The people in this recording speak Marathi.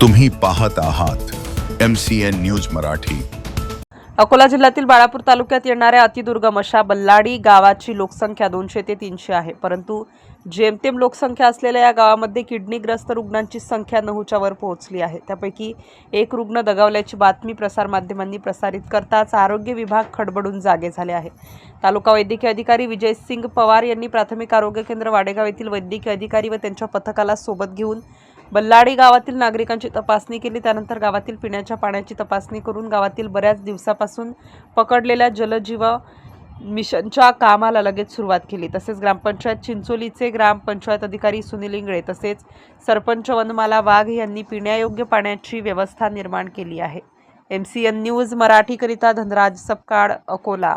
तुम्ही पाहत आहात M C N news Marathi. Akola जिल्ह्यातील बाळापूर तालुक्यात येणाऱ्या अतिदुर्गम अशा बल्लाडी गावाची लोकसंख्या दोनशे ते तीनशे आहे. परंतु जेमतेम लोकसंख्या असलेल्या या गावामध्ये किडनीग्रस्त रुग्णांची संख्या नऊच्या वर पोहोचली आहे. त्यापैकी एक रुग्ण दगावल्याची बातमी प्रसारमाध्यमांनी प्रसारित करताच आरोग्य विभाग खडबडून जागे झाले आहे. तालुका वैद्यकीय अधिकारी विजय सिंग पवार यांनी प्राथमिक आरोग्य केंद्र वाडेगाव येथील वैद्यकीय अधिकारी व त्यांच्या पथकाला सोबत घेऊन बल्लाडी गावातील नागरिकांची तपासणी केली. त्यानंतर गावातील पिण्याच्या पाण्याची तपासणी करून गावातील बऱ्याच दिवसापासून पकडलेल्या जलजीव मिशनच्या कामाला लगेच सुरुवात केली. तसेच ग्रामपंचायत चिंचोलीचे ग्रामपंचायत अधिकारी सुनील इंगळे तसेच सरपंच वनमाला वाघ यांनी पिण्यायोग्य पाण्याची व्यवस्था निर्माण केली आहे. एम सी एन न्यूज मराठीकरिता धनराज सपकाळ अकोला.